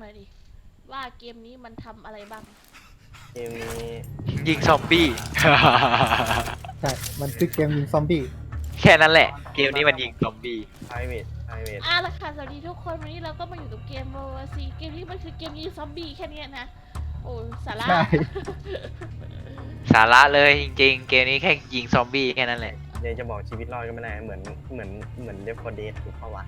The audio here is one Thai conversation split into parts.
ให้หนูฟังหน่อยดิว่าเกมนี้มันทำอะไรบ้าง เกมนี้ยิงซอมบี้ ใช่ มันคือเกมยิงซอมบี้ แค่นั้นแหละ เกมนี้มันยิงซอมบี้ private private อะละค่ะสวัสดีทุกคนวันนี้เราก็มาอยู่กับเกมโรซีเกมนี้มันคือเกมยิงซอมบี้แค่เนี้ยนะ โอ้สาระใช่ สาระเลยจริง ๆ เกมนี้แค่ยิงซอมบี้แค่นั้นแหละเดี๋ยวจะบอกชีวิตรอดก็ไม่ได้เหมือนเหมือนเหมือนเดฟโฟเดสถูกเข้าวะ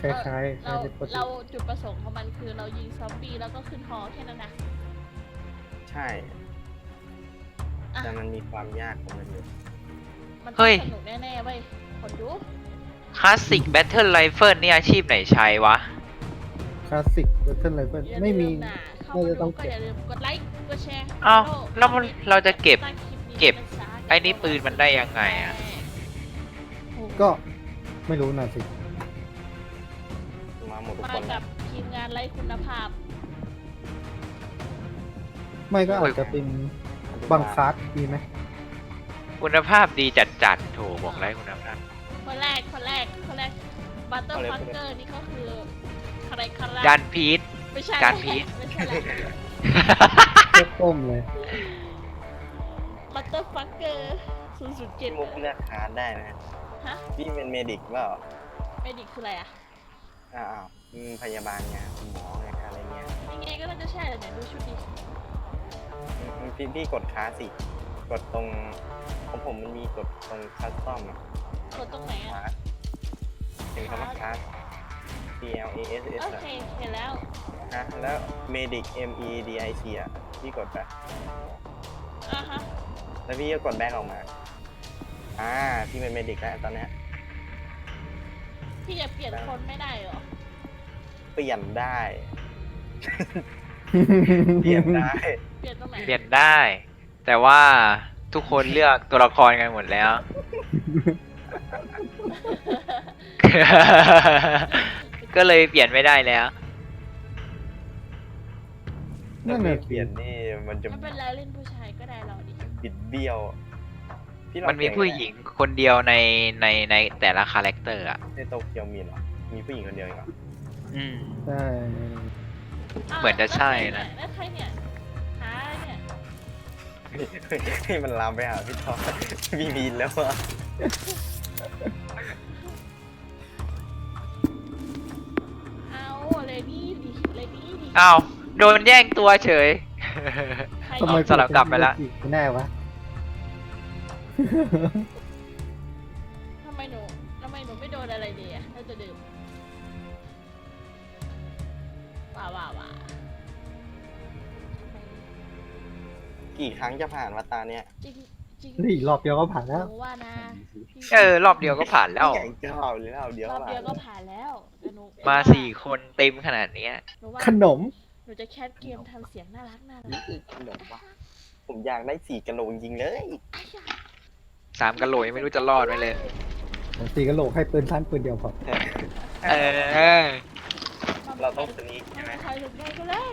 คล้ายๆคล้ายเราๆปกติเราจุดประสงค์ของมันคือเรายิงซอมบี้แล้วก็ขึ้นฮอแค่นั้นนะใช่ อะแต่มันมีความยากของมันอยู่มันต้เฮ้องยสนุกแน่ๆเว้ยคนดูคลาสสิกแบทเทิลไรเฟิลนี่อาชีพไหนใช้วะ คลาสสิกเวอร์ชันไรเฟิลอย่าไม่มีลืนะเข้าน่ามาจะดูต้องก็เก็บ อย่าลืมกดไลค์กดแชร์อ้าวกดแล้วมันคอมมนต์เราจะเก็บตั้งคลิปนี้เก็บป็สาระไอ้นี่ปืนมันได้ยังไงอะโอ้ก็ไม่รู้นะสิมา หมดทุกมาคนกับทีมงานไร้คุณภาพ ไม่ก็อาจจะเป็นบังคับดีไหมคุณภาพดีจัดๆโถบอกไรคุณภาพคนแรกคนแรกคนแรกบัตเตอร์ฟักเกอร์นี่ก็คือใครคาราจานพีท ไม่ใช่การพีช ไม่ใช่แหละเทียบต้มเลยบัตเตอร์ฟักเกอร์ศูนย์ศูนย์เจ็ดพี่มุกเลือกคาร์ดได้นะฮะพี่เป็นเมดิกเปล่าเมดิกคืออะไรอะอ้าว อืมพยาบาลไงหมอไงอะไรเงี้ยยังไงก็น่าจะใช่แหละเนี่ยดูชุดดิอืมพี่พี่กดคาร์ดสิ กดตรงของผมมันมีกดตรงคัสตอมอะกดตรงไหนคาอะร์ดเห็นคำว่าคาร์ด C L A S S โออะเคเห็นแล้วฮะแล้ว medic M E D I C อะพี่กดไป อะฮะแล้วพี่ก็กดแบ็กออกมา อ่า พี่เป็น medic แล้วตอนเนี้ยพี่จะเปลี่ยนคนไม่ได้เหรอ เปลี่ยนได้ เปลี่ยนได้ เปลี่ยนตรงไหนเปลี่ยนได้ แต่ว่าทุกคนเลือกตัวละครกันหมดแล้ว ก็เลยเปลี่ยนไม่ได้แล้ว นั่นถ้าแหไม่ละเปลี่ยนนี่มันจะไม่เป็นไรเล่นผู้ชายก็ได้เราดิบิดเบี้ยวพี่ลองมันมีเปลี่ยผู้หญิงคนเดียวในในในแต่ละคาแรคเตอร์อะในโตเกียวมีเหรอมีผู้หญิงคนเดียวเองเหรอ อืม ใช่าวเหมือนจะใช่นะ แล้วใครเนี่ยหาเนี่ยให้มันลามไปหาพี่ทอมพี่บีนแล้วอะเอาเลดี้ดิเลดี้ดิอ้าวโดนแย่งตัวเฉย ใครทำไมสลับกลับไปละ กูแน่วะ กี่ครั้งจะผ่านวัตตาเนี่ยจริงจริงนี่รอบเดียวก็ผ่านแล้วหนูว่านะพี่เออ รอบเดียวก็ผ่านแล้วใหญ่เจ้าเลยแล้วเดี๋ยวรอบผ่าเดียวนก็ผ่านแล้วแต่หนูมาหนูว่สี่คนเต็มขนาดเนี้ย หนูว่าขนม หนูจะแคสเกมทำเสียงน่ารักน่ารันี่กคือขนมวะผมอยากได้สี่กะโหลกจริงๆเลยสามกะโหลยไม่รู้จะรอดไหมเลยตีกระโหลกให้ปืนสั้นปืนเดียวพอเออ เราต้องสนีกไม่ใช่ไหมมีใครสนใจก็เลย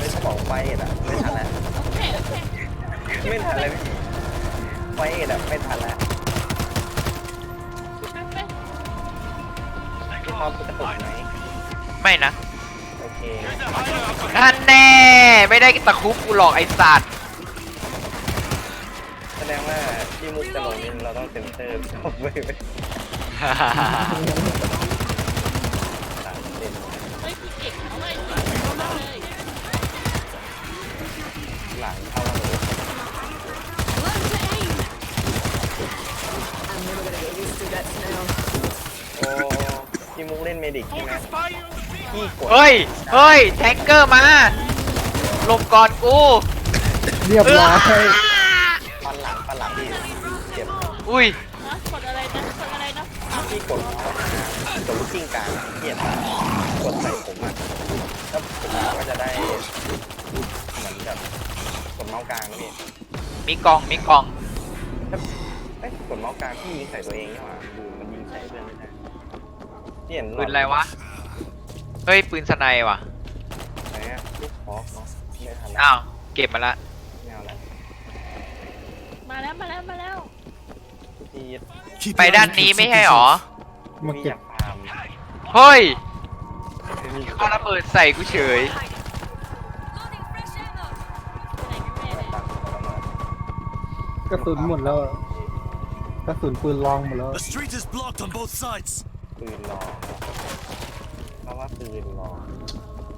You get us ไม่ killed. เขาบอกไฟเอ็ดอะไม่ทันแล้วโอเคโอเคไม่ทันเลยพี่ไฟเอ็ดอะไม่ทันแล้วไปไป Stay พี่พร้อม close. จะตกไหมไม่นะโอเค Get the hideout. นั่นแน่ไม่ได้ตะคุบกูหรอกไอสัตว์แสดงว่าที่มุกจะลงนี่เราต้องเซ็นเซอร์จบไปไป พี่มุกเล่นเมดิกใช่ไหมพี่กดเฮ้ย เฮ้ย แทงเกอร์มา หลบก่อนกู เรียบร้อยปันหลังปันหลังพี่เจ็บอุ้ยนะกดอะไรนะกดอะไรนะพี่กดตัวลูกจิ้งกลาเกียดกดใส่ผมอะถ้าผมก็จะได้เหมือนกับกดเมาส์กลางพี่มีกล่อง มีกล่อง เอ้ยกดเมาส์กลางพี่ยิงใส่ตัวเองใช่ไหว่าดูมันยิงใส่เพื่อน ไม่ได้พี่เห็นหลปืดนอะไรวะ เฮ้ย ปืนสไนด์ว่ะ ไหนอะลูกคอเนาะไม่ทันแล้วอ้าว เก็บมาละ ไม่เอาแล้วมาแล้วมาแล้วมาแล้ว พี่ Keep ไป your ด้าน eye นี้ on ไม่ใช่หรอ something's มาพี่อเก็บยากฟาร์มเฮ้ยมีเอาระเบิดใส่กูเฉยไปไหนกันแม่เนี่ยกระสุนหมดแล้วอะกระสุนปืนลองหมดแล้ว The street is blocked on both sides. ปืนรอเพราะว่าปืนรอ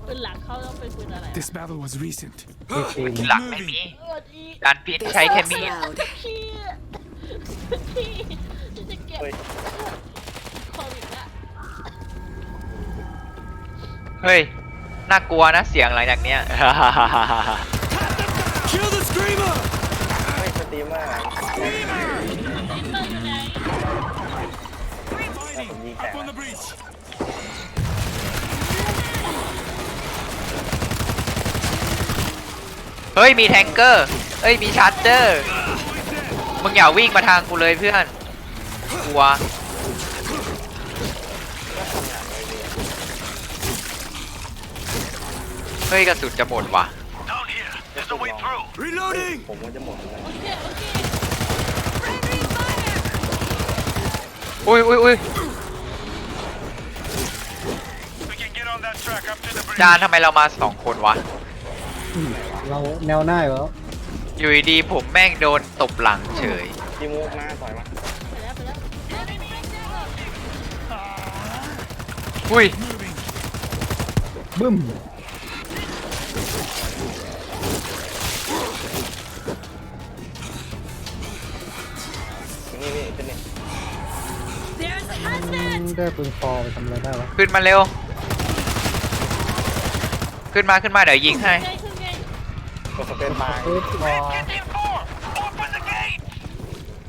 ปืนหลักเขาต้องเป็นปืนอะไรอะ This battle was recent. เอเคปืนหลักไม่มีเอออีจานพิษใช้แค่มีดพี่พี่จะเก็บเฮ้ยโควิดละเฮ้ย น่ากลัวนะเสียงหลังจากเนี้ย Kill the screamer! เฮ้ยสตรีมเมอร์ แล้วผมยิงแตก Up on the breach. เฮ้ยมีแทงเกอร์เฮ้ยมีชาร์เจอร์มึงอย่าวิ่งมาทางกูเลยเพื่อนกลัวเฮ้ยกระสุนจะหมดว่ะ Down here. There's a way through. Reloading! ผมก็จะหมดแล้วโอเคโอเคอุ้ยอุ้ยอุ้ย We can get on that track up to the bridge. จานทำไมเรามาสองคนวะอืมเราแนวหน้าอยู่แล้วอยู่ดีๆผมแม่งโดนตบหลังเฉยพี่มูกมาต่อยมาไปแล้วไปแล้วอุ้ย Moving. บึ้ม ได้ปืนคอไปทำอะไรได้วะขึ้นมาเร็ว ขึ้นมาขึ้นมาเดี๋ยวยิงให้ไงคือไงกดสเปนบาร์เฮ้ยรอ Get in four. Open the gate.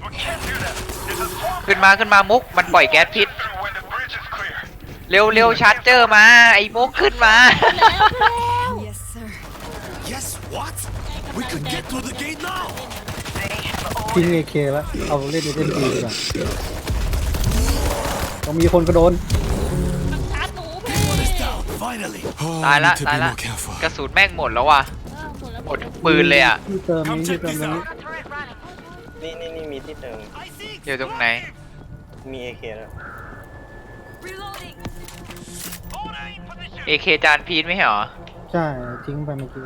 We can't do that. There's a swarm ขึ้นมาขึ้นมามุกมันปล่อยแก๊สพิษ through when the bridge is clear. เร็วเร็วชาร์เจอร์มาไอ้มุกขึ้นมาแล้วแล้ว Yes, sir. Yes, what? We could get through the gate now. ทิ้งเอเคแล้วเอาเล่นเล่นดีดีกว่า ต้องมีคนกระโดนมันชาร์จหนูพี่ One is down, finally. Oh, ตายละ need to ตาย be ละ more careful. กระสุนแม่งหมดแล้วว่ะเออหมดแล้วหมดทุกปืนเลยอะที่เติมนี้ Come ที่ check เติม this นี้ out. นี่นี่นี่มีที่เติมอยู่ตรงไหนมีเอเคแล้ว Reloading. Hold aim position. เอเคจานพีทไม่ใช่เหรอใช่ทิ้งไปเมื่อกี้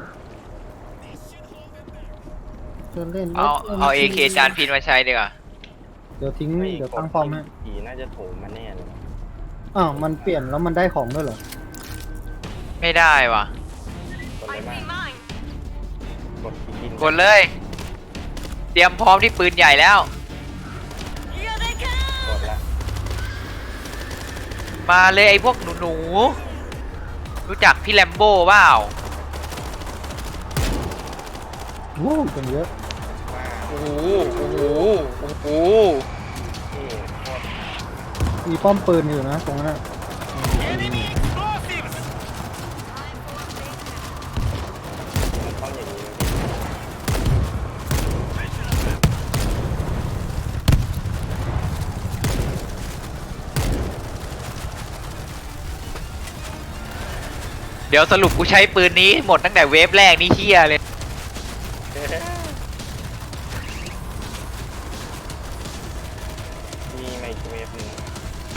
จะเล่นเอาเอาเอเคจานพีทมาใช้ดีกว่า เดี๋ยวทิ้งไม่เดี๋ยวกดตั้งฟอร์มให้ผีน่าจะโถมมาแน่เลยอ้าวมันเปลี่ยนแล้วมันได้ของด้วยเหรอ ไม่ได้ว่ะ กดเลยมาก mine. กดกินกดเลย เตรียมพร้อมที่ปืนใหญ่แล้ว Here they ก come. ดละมาเลยไอ้พวกหนูหนูๆรู้จักพี่แลมโบ้เปล่าวู้กันเยอะมาโอ้โหโอ้โหโอ้โหที่โคตรมีป้อมปืนอยู่นะ ตรงนั้นอะ Enemy explosives. มันต้องอย่างนี้เลยเดี๋ยวสรุปกูใช้ปืนนี้หมดตั้งแต่เวฟแรกนี่เฮียเลย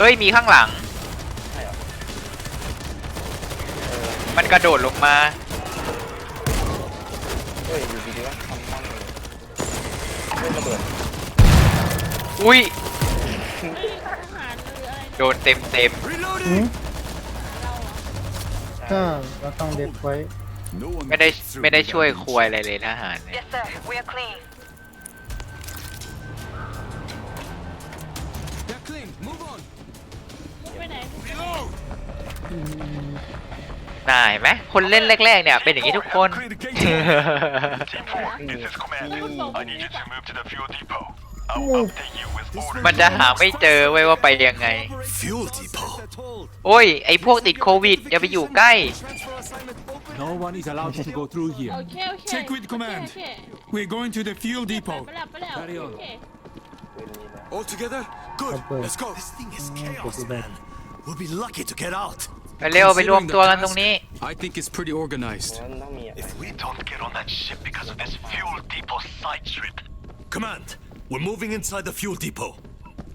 เฮ้ยมีข้างหลัง ใช่เหรอเออมันกระโดดลงมา เฮ้ยอยู่ดีๆว่าทำตั้งเลยเฮ้ยระเบิดอุ้ยเฮ้ยทหารหรืออะไรโดนเต็มเต็มหืม Reloading. เราเหรอใช่ถ้าเราต้องเด็ดไว้ No one ๆไม่ได้ gets through ไม่ได้ without ช่วย being ควยอะไรเลยทหารเนี่ย Yes, sir. We're clean. น Reload. อืมน่าเห็นไหมคนเล่นแรกๆเนี่ยเป็นอย่างนี้ทุกคน Team 4, this is Commander. I need you to move to the fuel depot. I'll update you with orders. มันจะหาไม่เจอเว้ยว่าไปยังไง Fuel depot. โอ้ย ไอพวกติดโควิด อย่าไปอยู่ใกล้ No No one is allowed to go through โอ here. เคโอเค Check with โอเค command. โอเค We're going to the fuel ไป depot. แล้วไปแล้ว Carry on. โอเคปืนนี้นะ All together? Good. Okay. Let's go. This thing is Mm, chaos, copy that. man. We'll be lucky to get out. ไปเร็วไปรวมตัวกันตรงนี้ I think it's pretty ผม organized. ว่ามันต้องมีอะไร If we don't get on that ship because of this fuel depot side trip, Command, we're moving inside the fuel depot.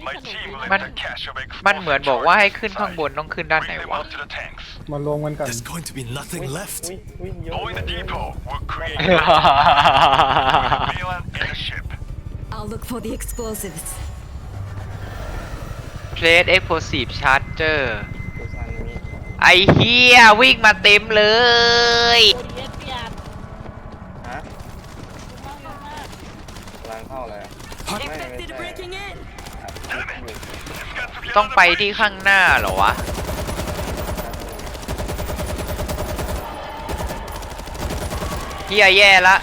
my team will Man- enter cache of มันเหมือน explosive บอกว่าให้ charges ขึ้นข้างบน inside. ต้องขึ้นด้านไหน Bring them วะ up to the tanks. มารวมกันก่อน There's going to be nothing อุ้ย left. อุ้ยอุ้ยเยอะ Go in the เยอะ depot. We're creating a real airship. I'll look for the explosives. เพลสเอ็กโพซีฟชาร์เจอร์ดูซันมีไอเฮียวิ่งมาเต็มเลย โอเยสเปียนฮะเยอะมากเยอะมากกำลังเข้าเลยไม่ไม่ใช่ Infected breaking in. ครับอยู่ It's got to be ต้อง another ไป break. ที่ข้างหน้าเหรอวะ เฮียแย่ละ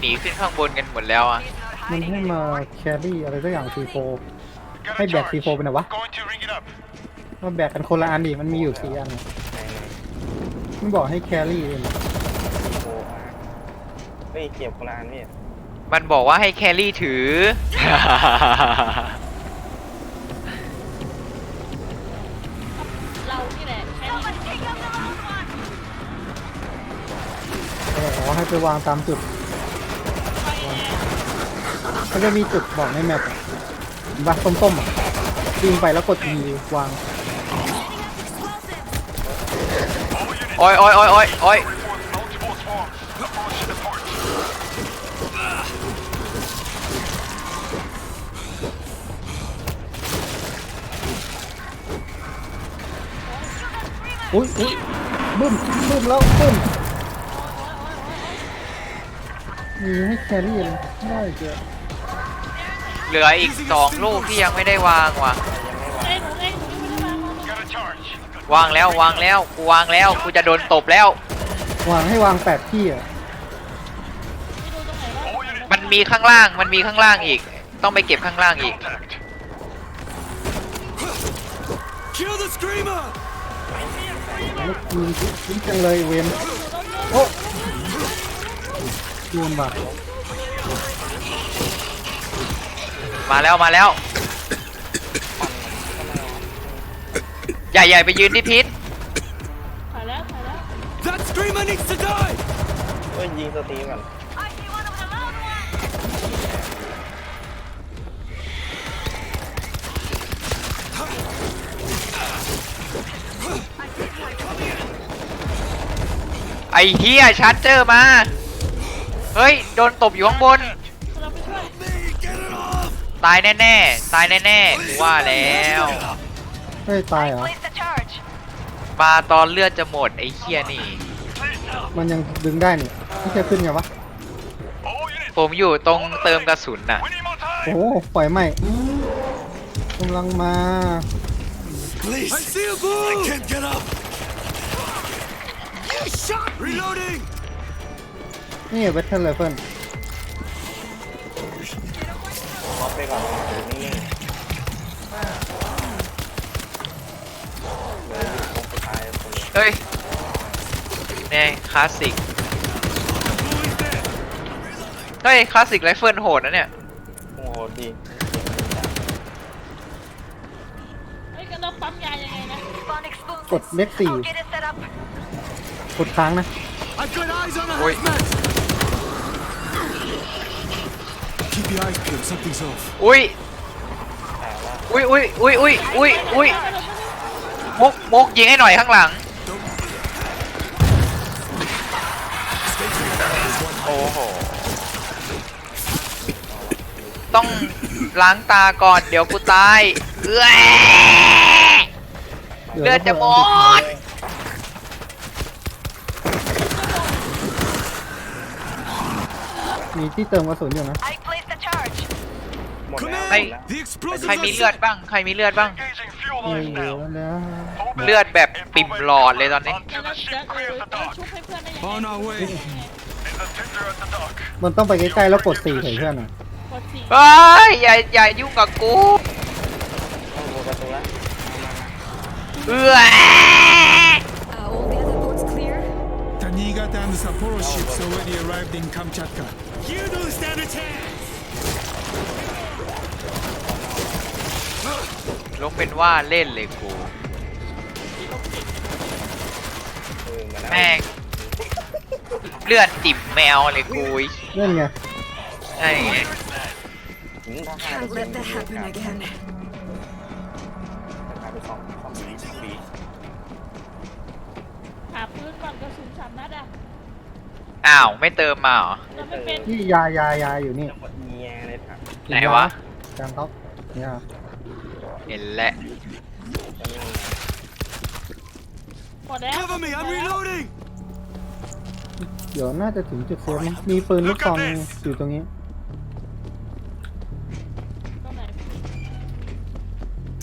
หนีขึ้นข้างบนกันหมดแล้วอะมันให้มาแครี่อะไรสักอย่างซีโฟ Got a ให้แบก charge. ซีโฟไปไหนวะ Going to ring it up. มาแบกกันคนละอันดิมันมีอยู่สี่อันไหนไหนมันบอกให้แครี่เลยนะโอ้มาเฮ้ยเก็บคนละอันพี่มันบอกว่าให้แครี่ถือ เรานี่แหละแค่นี้เอออ๋อให้ไปวางตามจุดไปแน่ เขาจะมีจุดบอกในแมปอะเห็นปะส้มๆอะยิงไปแล้วกด E วาง โอ้ยโอ้ยโอ้ยโอ้ยโอ้ย Multiple swarms. Approach the port. อุ้ยอุ้ยบึ้มบึ้มแล้วบึ้มมีให้แครี่เลยได้เจ้ะ เหลืออีกสองลูกที่ยังไม่ได้วางว่ะเอ้ยหนูเอ้ยหนูไม่ได้วาง Got a charge. วางแล้ววางแล้วกูวางแล้วกูจะโดนตบแล้ว วางให้วางแปดที่อะไม่ดูตรงไหนว่า All units มันมีข้างล่างมันมีข้างล่างอีก ต้องไปเก็บข้างล่างอีก contact. Kill the screamer! ลูกยิงยิงจังเลยเวนโอ้ยืนบัก มาแล้วมาแล้ว ใหญ่ใหญ่ไปยืนที่พิษถ่ายแล้วถ่ายแล้ว That screamer needs to die! เฮ้ยยิงสตรีมก่อน I see one of the loud ones. ไอเฮียชาร์เจอร์มา เฮ้ย โดนตบอยู่ข้างบน ตายแน่ๆ ตายแน่ๆกูว่าแล้วเฮ้ยตายเหรอ Place the charge. มาตอนเลือดจะหมดไอ้เฮียนี่ มันยังดึงได้นี่ไม่ใช่ขึ้นไงวะ All units. ผมอยู่ตรงเติมกระสุนน่ะ We need more โอ้ time. โหปล่อยไหมกำลังมา Please! I see a I bull! can't get up! You shot me! Reloading! นี่เวทเทิร์นเลเฟิล ล็อกไปก่อนอยู่นิ่งๆเหลืออยู่ตรงสุดท้ายคนเดียวเฮ้ยนี่คลาสสิกเฮ้ยคลาสสิกไรเฟิลโหดนะเนี่ย โอ้โหดีเฮ้ยกันเราปั๊มยายังไงนะ Spawn กด explosives. เลขสี่ I'll get it set up. กดค้างนะ I've got eyes on a Oi. hazmat! อุ้ยแต่ว่าอุ้ยอุ้ยอุ้ยอุ้ยอุ้ยอุ้ยมุกมุกยิงให้หน่อยข้างหลังโอ้โหต้องล้างตาก่อนเดี๋ยวกูตายเอ้ยเลือดจะหมดมีที่เติมกระสุนอยู่นะ I placed the charge. หมดแล้ว Command! หมดแล้ว The explosives ใคร are มีเลือด set. บ้าง ใครมีเลือดบ้าง Engaging fuel ไม่ lines เหลือ now. แล้ว Hold back เลือดแบบปิ่มหลอดเลยตอนนี้ until แล้ว the จะ ship เออ clears the จะ dock. ชุบให้เพื่อนได้ยังไง On our way. There's a tender at the dock. มันต้องไปใกล้ๆแล้วกดสี่ใส่เพื่อนอะกดสี่เฮ้ย อย่าอย่ายุ่งกับกูต้องดูประตูแล้วเอามาเอื้อ Are all the other boats clear? The Niigata and Sapporo ships already arrived in Kamchatka. You don't stand a ลงเป็นว่าเล่นเลยกูแม่งเลือดติ่มแมวเลยกูนั่นไงไอ้ไงหืมถ้าห้า Can't let that happen again. ราคาไปสองสองสี่สี่หาปืนก่อนกระสุนสามนัดอะอ้าวไม่เติมมาเหรอเราไม่เป็นที่ยายายาอยู่นี่ หมดเงียเลยครับไหนวะกลางท็อปเนี่ย เห็นแล้วจะไม่มีหมดแล้ว Cover me, I'm reloading. เดี๋ยวน่าจะถึงจุดเซฟมั้งมีปืนลูกซองอยู่ตรงนี้ ตรงไหน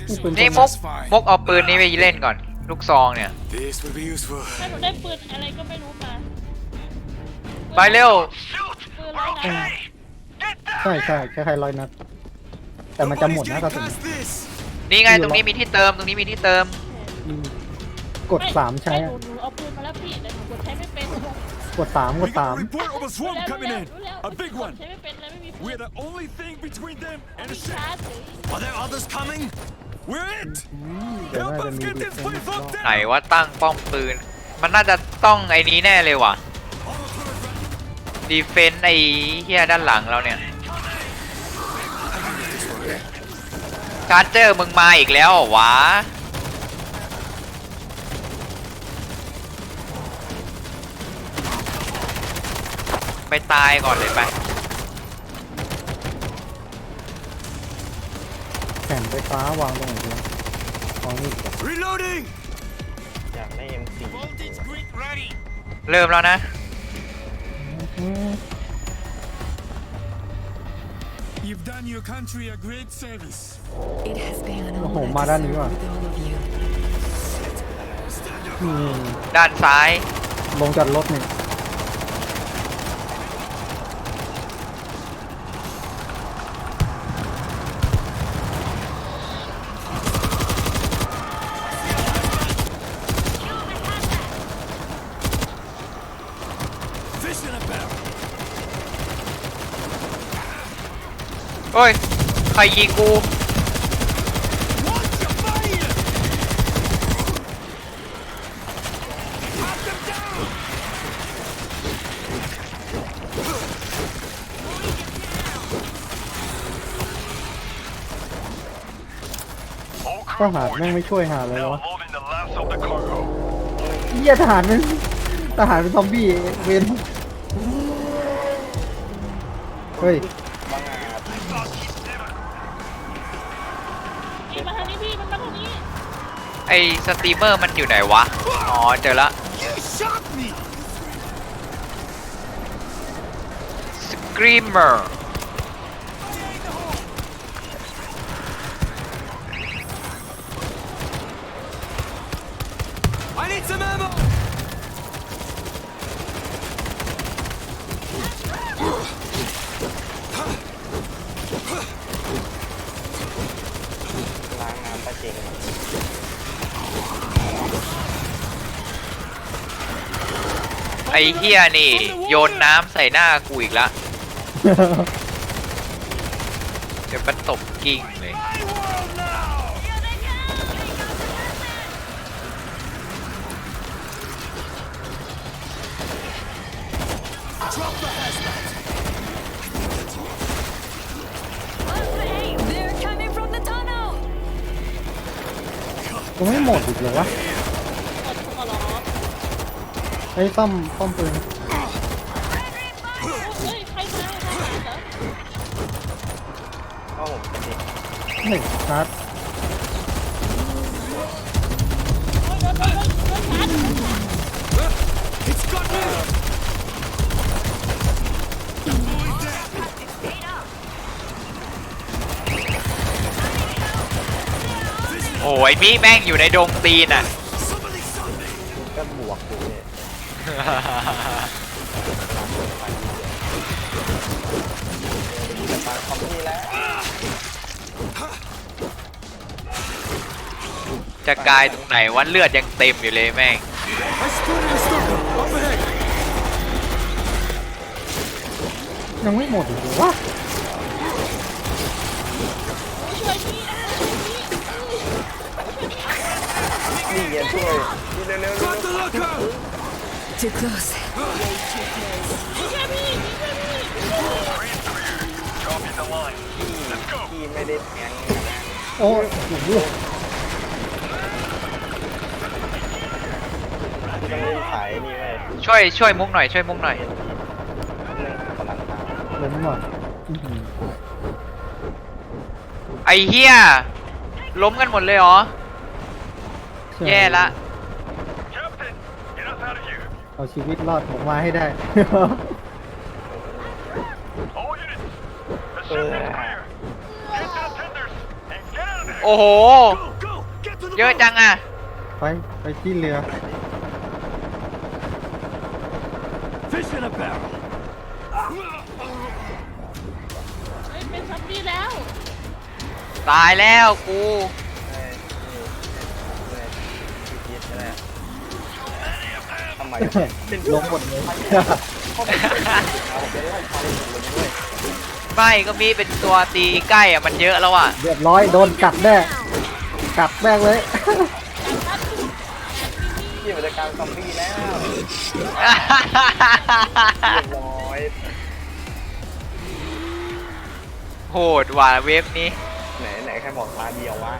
นี่ปืนนี่กมุลกมุกเอาปืนนี้ไปเล่นก่อน ลูกซองเนี่ย This will be useful. ถ้าหนูได้ปืนอะไรก็ไม่รู้มาไปเร็ว ปืนร้อยนัดใช่ใช่คล้ายๆรอยนัดแต่มันจะหมด Nobody's นะกระสุน getting past this. นี่ไงตรงนี้มีที่เติมตรงนี้มีที่เติม อืมกดสามใช้หอะนูหนูเอาปืนมาแล้วพี่แต่หนูกดใช้ไม่เป็นกดสามก We ด got สาม a report of a รู้ swarm แล้วรู้ coming แล้ว in. รู้แล้ว A big กด one. ใช้ไม่เป็นเลยไม่มีปืน We're the only thing between them and มี a ship. ชาร์จเลย Are there others coming? We're it. เดี๋ยว Help น่าจะ us มี get ดี this เฟน place รอบ locked ไหน down. ว่าตั้งป้อมปืน มันน่าจะต้องไอ้นี้แน่เลยว่ะดีเฟนต์ไอ้เฮียด้านหลังเราเนี่ย ชาร์เจอร์มึงมาอีกแล้วเหรอวะไปตายก่อนเลยไปแผ่นไฟฟ้าวางตรงไหนดีวะของนี่ก่อน Reloading. อยากได้ M4 Voltage grid ready. เริ่มแล้วนะอืม You've done your country a great service. It has been an โอ้โห honor มา to ด้าน serve นี้ว่ะ with all of you. นี่ ด้านซ้าย ลงจากรถนี่ Fish โอ้ย ใครยิงกู Watch your fire. Knock them down. ทหารแม่งไม่ช่วยหาเลยวะ Now loading the last of the cargo. เหี้ยทหารเป็นทหารเป็นซอมบี้เวนเฮ้ย ไอสตรีมเมอร์มันอยู่ไหนวะ อ๋อ เจอละสกรีมเมอร์ล้างน้ำปลาเจง ไอเฮียนี่ โยนน้ำใส่หน้ากูอีกละเดี๋ยวมันตบกิ้งเลย My world now. Drop the hazmat. Hey, they're coming from the tunnel! ยังไม่หมดอีกเหรอวะกดขอร้อง ฮ้ยป้อมป้อมปืนคอมไปหนึ่งครัดโอ้ยพี่แม่งอยู่ในดงตีนอะ จะตามคอมนี่แล้วจะกลายตรงไหนวันเลือดยังเต็มอยู่เลยแม่ง I spotted a stalker. Up ahead. ยังไม่หมดอีกเหรอวะช่วยพี่อะนี่ไงช่วยนี่เร็วๆเร็ว Got the locker. Too close. ช่วยพี่ช่วยพี่ Green clear. Drop in the line. Let's go. ๆพี่ไม่ได้แทงนะโอ้โหพี่ต้องเล่นสายนี่เว้ยช่วยช่วยมุกหน่อย ช่วยมุกหน่อยเรื่องกำลังตามล้มว่ะอื้อหือไอ้เฮียล้มกันหมดเลยเหรอแย่ละ Captain, get us out of here. เอาชีวิตรอดออกมาให้ได้ All units, the ship is clear. Get to the tenders and get out of there. โอ้โห Go, go. Get to the เยอะ boat. จังอะ ไปไปที่เรือ Fish in a barrel. เฮ้ยเป็นซอมบี้แล้ว ตายแล้วกู ทำไมเป็นลงหมดเลยเขาเป็นเอาเป็นไล่ฟันหมดเลยด้วยไม่ก็มีเป็นตัวตีใกล้อะมันเยอะแล้วอะเรียบร้อยโดนกัดแน่กัดแม่งเลยพี่มันจะกลารซอมบี้แล้วเรียบร้อยโหดว่ะเวฟนี้ไหนไหนใครบอกตาเดียววะ